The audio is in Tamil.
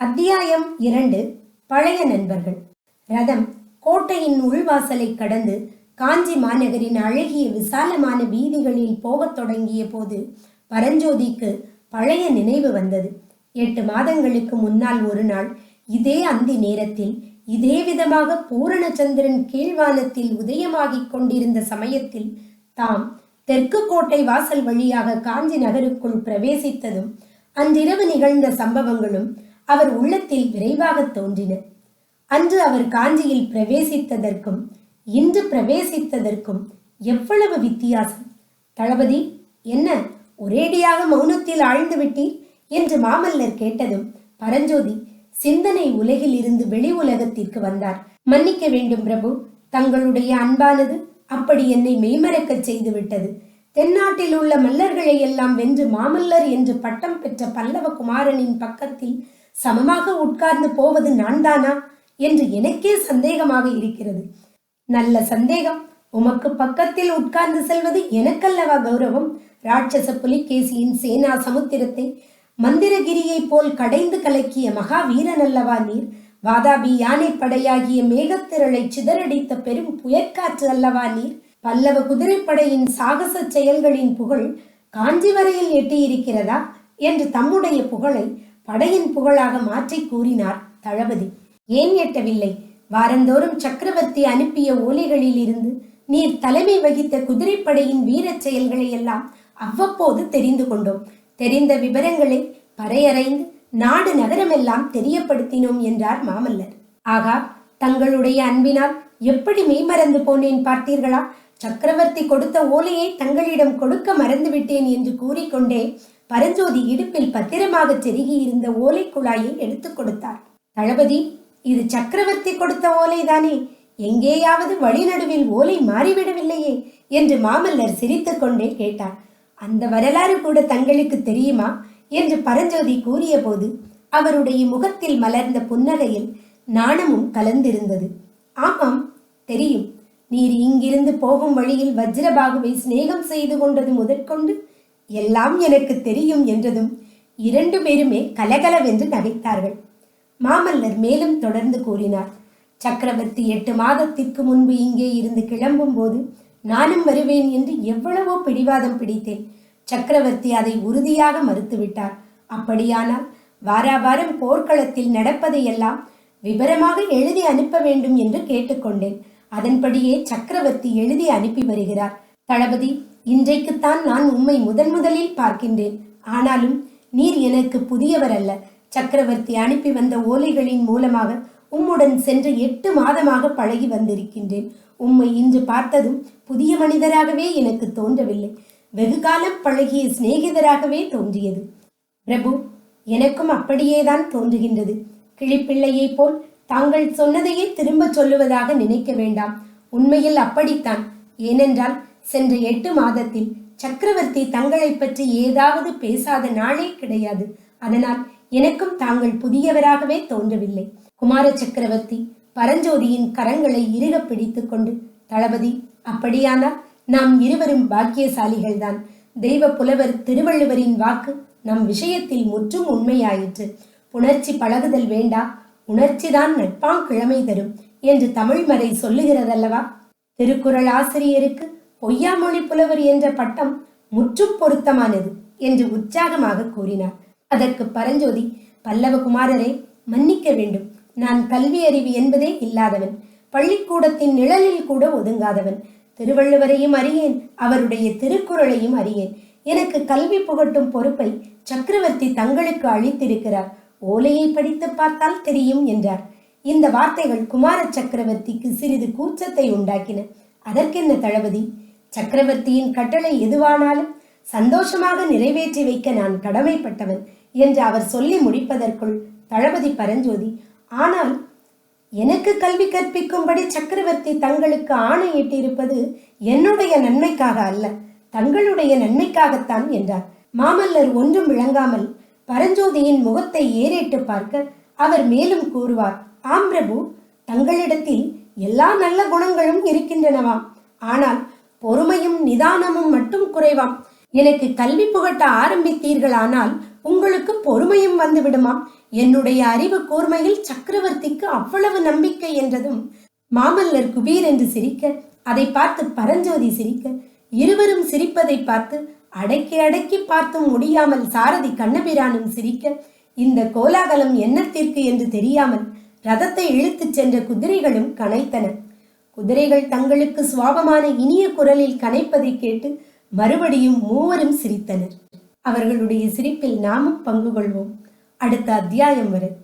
அத்தியாயம் இரண்டு. பழைய நண்பர்கள். ரதம் கோட்டையின் உள்வாசலை கடந்து காஞ்சி மாநகரின் அழகிய விசாலமான வீதிகளில் போகத் தொடங்கிய போது பரஞ்சோதிக்கு பழைய நினைவு வந்தது. எட்டு மாதங்களுக்கு முன்னால் ஒரு நாள் இதே அந்தி நேரத்தில் இதே விதமாக பூரணச்சந்திரன் கீழ்வானத்தில் உதயமாகிக் கொண்டிருந்த சமயத்தில் தாம் தெற்கு கோட்டை வாசல் வழியாக காஞ்சி நகருக்குள் பிரவேசித்ததும் அன்றிரவு நிகழ்ந்த சம்பவங்களும் அவர் உள்ளத்தில் விரைவாக தோன்றின. அன்று அவர் காஞ்சியில் பிரவேசித்ததற்கும் இன்று பிரவேசித்ததற்கும் எவ்வளவு வித்தியாசம். தளபதி என்ன ஒரேடியாக மௌனத்தில் ஆழ்ந்து விட்டீர்? என்று மாமல்லர் கேட்டதும் பரஞ்சோதி சிந்தனை உலகில் இருந்து வெளி உலகத்திற்கு வந்தார். மன்னிக்க வேண்டும் பிரபு தங்களுடைய அன்பானது அப்படி என்னை மெய்மறக்கச் செய்து விட்டது தென்னாட்டில் உள்ள மல்லர்களை எல்லாம் வென்று மாமல்லர் என்று பட்டம் பெற்ற பல்லவ குமாரனின் பக்கத்தில் சமமாக உட்கார்ந்து போவது நான்தானா என்று எனக்கே சந்தேகமாக இருக்கிறது. நல்ல சந்தேகம். உமக்கு பக்கத்தில் உட்கார்ந்து செல்வது எனக்கல்லவா கௌரவம்? ராட்சச புலிகேசியின் சேனா சமுத்திரத்தை மந்திரகிரியைப் போல் கடைந்து கலக்கிய மகா வீரனல்லவா நீர்? வாதாபி யானை படையாகிய மேகத்திரளை சிதறடித்த பெரும் புயற்காற்று அல்லவா நீர்? பல்லவ குதிரைப்படையின் சாகச செயல்களின் புகழ் காஞ்சிவரையில் எட்டியிருக்கிறதா? என்று தம்முடைய புகழை படையின் புகழாக மாற்றி கூறினார் தளபதி. ஏன் எட்டவில்லை? வாரந்தோறும் சக்கரவர்த்தி அனுப்பிய ஓலைகளில் இருந்து நீர் தலைமை வகித்த குதிரைப்படையின் வீரச் செயல்களை எல்லாம் அவ்வப்போது தெரிந்து கொண்டோம். தெரிந்த விவரங்களை பறையறைந்து நாடு நகரமெல்லாம் தெரியப்படுத்தினோம் என்றார் மாமல்லர். ஆகா தங்களுடைய அன்பினால் எப்படி மெய்மறந்து போனேன் பார்த்தீர்களா? சக்கரவர்த்தி கொடுத்த ஓலையை தங்களிடம் கொடுக்க மறந்துவிட்டேன் என்று கூறிக்கொண்டே பரஞ்சோதி இடுப்பில் பத்திரமாக செருகி இருந்த ஓலை குழாயை எடுத்துக் கொடுத்தார். தளபதி இது சக்கரவர்த்தி கொடுத்த ஓலைதானே? எங்கேயாவது வழிநடுவில் ஓலை மாறிவிடவில்லையே என்று மாமல்லர் சிரித்து கொண்டே கேட்டார். அந்த வரலாறு கூட தங்களுக்கு தெரியுமா? என்று பரஞ்சோதி கூறியபோது அவருடைய முகத்தில் மலர்ந்த புன்னகையில் நாணமும் கலந்திருந்தது. ஆமாம் தெரியும். நீர் இங்கிருந்து போகும் வழியில் வஜ்ரபாகுவை சிநேகம் செய்து கொண்டது முதற்கொண்டு எல்லாம் எனக்கு தெரியும் என்றதும் இரண்டு பேருமே கலகலவென்று நகைத்தார்கள் மாமல்லர் மேலும் தொடர்ந்து கூறினார் சக்கரவர்த்தி எட்டு மாதத்திற்கு முன்பு இங்கே இருந்து கிளம்பும் போது நானும் வருவேன் என்று எவ்வளவோ பிடிவாதம் பிடித்தேன். சக்கரவர்த்தி அதை உறுதியாக மறுத்துவிட்டார். அப்படியானால் வாராவாரம் போர்க்களத்தில் நடப்பதையெல்லாம் விவரமாக எழுதி அனுப்ப வேண்டும் என்று கேட்டுக்கொண்டேன். அதன்படியே சக்கரவர்த்தி எழுதி அனுப்பி வருகிறார். தளபதி இன்றைக்குத்தான் நான் உம்மை முதன் முதலில் பார்க்கின்றேன். ஆனாலும் நீர் எனக்கு புதியவர் அல்ல. சக்கரவர்த்தி அனுப்பி வந்த ஓலைகளின் மூலமாக உம்முடன் சென்று எட்டு மாதமாக பழகி வந்திருக்கின்றேன். உம்மை இன்று பார்த்ததும் புதிய மனிதராகவே எனக்கு தோன்றவில்லை. வெகு காலம் பழகிய சிநேகிதராகவே தோன்றியது. பிரபு எனக்கும் அப்படியேதான் தோன்றுகின்றது. கிளிப்பிள்ளையைப் போல் தாங்கள் சொன்னதையே திரும்ப சொல்லுவதாக நினைக்க வேண்டாம். உண்மையில் அப்படித்தான். ஏனென்றால் சென்ற எட்டு மாதத்தில் சக்கரவர்த்தி தங்களை பற்றி ஏதாவது பேசாத நாளே கிடையாது. அதனால் எனக்கும் தாங்கள் புதியவராகவே தோன்றவில்லை. குமார சக்கரவர்த்தி பரஞ்சோதியின் கரங்களை இறுக பிடித்துக் கொண்டு தளபதி அப்படியானால் நாம் இருவரும் பாக்கியசாலிகள்தான். தெய்வ புலவர் திருவள்ளுவரின் வாக்கு நம் விஷயத்தில் முற்றும் உண்மையாயிற்று. புணர்ச்சி பழகுதல் வேண்டா உணர்ச்சிதான் நட்பாங் கிழமை தரும் என்று தமிழ்மறை சொல்லுகிறதல்லவா? திருக்குறள் ஆசிரியருக்கு பொய்யாமொழி புலவர் என்ற பட்டம் முற்றும் பொருத்தமானது என்று உற்சாகமாக கூறினார். அதற்கு பரஞ்சோதி பல்லவகுமாரரே மன்னிக்க வேண்டும். நான் கல்வி அறிவு என்பதே இல்லாதவன். பள்ளிக்கூடத்தின் நிழலில் கூட ஒதுங்காதவன். திருவள்ளுவரையும் அறியேன் அவருடைய திருக்குறளையும் அறியேன். எனக்கு கல்வி புகட்டும் பொறுப்பை சக்கரவர்த்தி தங்களுக்கு அளித்திருக்கிறார். ஓலையை படித்து பார்த்தால் தெரியும் என்றார். இந்த வார்த்தைகள் குமார சக்கரவர்த்திக்கு சிறிது கூச்சத்தை உண்டாக்கின. அதற்கென்ன தளபதி? சக்கரவர்த்தியின் கட்டளை எதுவானாலும் சந்தோஷமாக நிறைவேற்றி வைக்க நான் கடமைப்பட்டவன் என்று அவர் சொல்லி முடிப்பதற்குள் தளபதி பரஞ்சோதி ஆனால் எனக்கு கல்வி கற்பிக்கும்படி சக்கரவர்த்தி தங்களுக்கு ஆணையிட்டிருப்பது என்னுடைய நன்மைக்காக அல்ல தங்களுடைய நன்மைக்காகத்தான் என்றார். மாமல்லர் ஒன்றும் விளங்காமல் பரஞ்சோதியின் முகத்தை ஏறிட்டு பார்க்க அவர் மேலும் கூறுவார் ஆம் பிரபு தங்களிடத்தில் எல்லா நல்ல குணங்களும் இருக்கின்றனவாம். ஆனால் பொறுமையும் நிதானமும் மட்டும் குறைவாம். எனக்கு கல்வி புகட்ட ஆரம்பித்தீர்களானால் உங்களுக்கு பொறுமையும் வந்து விடுமாம் என்னுடைய அறிவு கூர்மையில் சக்கரவர்த்திக்கு அவ்வளவு நம்பிக்கை என்றதும் மாமல்லர் குபீர் என்று சிரிக்க அதை பார்த்து பரஞ்சோதி சிரிக்க இருவரும் சிரிப்பதை பார்த்து அடக்கி அடக்கி பார்த்தும் முடியாமல் சாரதி கண்ணபிரானும் சிரிக்க இந்த கோலாகலம் என்னத்திற்கு என்று தெரியாமல் ரதத்தை இழுத்துச் சென்ற குதிரைகளும் கனைத்தன. குதிரைகள் தங்களுக்கு சுவாபமான இனிய குரலில் கனைப்பதை கேட்டு மறுபடியும் மூவரும் சிரித்தனர். அவர்களுடைய சிரிப்பில் நாமும் பங்கு கொள்வோம். அடுத்த அத்தியாயம் வரை.